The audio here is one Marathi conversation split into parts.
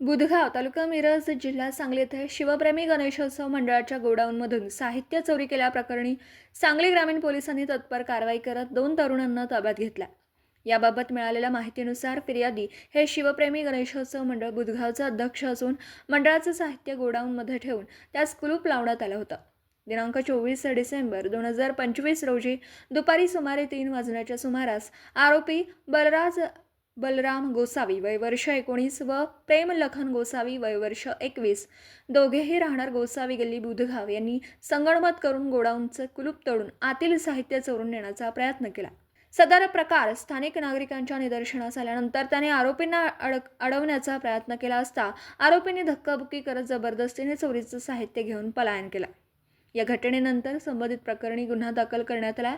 बुधगाव तालुका मिरज जिल्हा सांगली येथे शिवप्रेमी गणेशोत्सव मंडळाच्या गोडाऊनमधून साहित्य चोरी केल्याप्रकरणी सांगली ग्रामीण पोलिसांनी तत्पर कारवाई करत दोन तरुणांना ताब्यात घेतला. याबाबत मिळालेल्या माहितीनुसार फिर्यादी हे शिवप्रेमी गणेशोत्सव मंडळ बुधगावचे अध्यक्ष असून मंडळाचं साहित्य गोडाऊनमध्ये ठेवून त्यास कुलूप लावण्यात आलं होतं. दिनांक चोवीस डिसेंबर दोन हजार पंचवीस रोजी दुपारी सुमारे तीन वाजण्याच्या सुमारास आरोपी बलराज बलराम गोसावी वयवर्ष एकोणीस व प्रेमलखन गोसावी वयवर्ष एकवीस. दोघेही राहणार गोसावी गल्ली बुधगाव यांनी संगणमत करून गोडाऊनचं कुलूप तोडून आतील साहित्य चोरून नेण्याचा प्रयत्न केला. सदर प्रकार स्थानिक नागरिकांच्या निदर्शनास आल्यानंतर त्याने आरोपींना अडक अडवण्याचा प्रयत्न केला असता आरोपींनी धक्काबुक्की करत जबरदस्तीने चोरीचं साहित्य घेऊन पलायन केला. या घटनेनंतर संबंधित प्रकरणी गुन्हा दाखल करण्यात आला.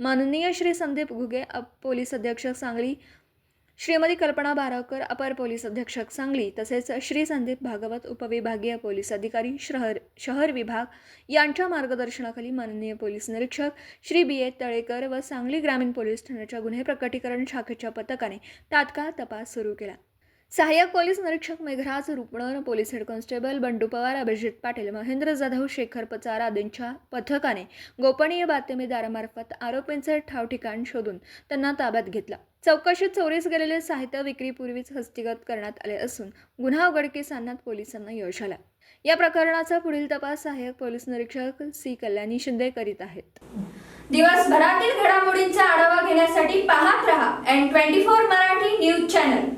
माननीय श्री संदीप घुगे पोलीस अधीक्षक सांगली श्रीमती कल्पना बारावकर अपर पोलीस अधीक्षक सांगली तसेच श्री संदीप भागवत उपविभागीय पोलीस अधिकारी शहर शहर विभाग यांच्या मार्गदर्शनाखाली माननीय पोलीस निरीक्षक श्री बी ए तळेकर व सांगली ग्रामीण पोलीस ठाण्याच्या गुन्हे प्रकटीकरण शाखेच्या पथकाने तात्काळ तपास सुरू केला. सहाय्यक पोलीस निरीक्षक Meghraj Rupnar police head constable Bandu Pawar Abhijit Patil Mahendra Jadhav Shekhar Pachar आदींच्या पथकाने गोपनीय बातमीदारामार्फत आरोपींचे ठाव ठिकाण शोधून त्यांना ताब्यात घेतला. चौकशीत चोरीस गेलेले साहित्य विक्रीपूर्वीच हस्तिगत करण्यात आले असून गुन्हा उघडकीस आणण्यात पोलिसांना यश आला. या प्रकरणाचा पुढील तपास सहाय्यक पोलीस निरीक्षक सी. कल्याणी शिंदे करीत आहेत. दिवसभरातील घडामोडींचा आढावा घेण्यासाठी पाहत रहा N twenty four Marathi news channel.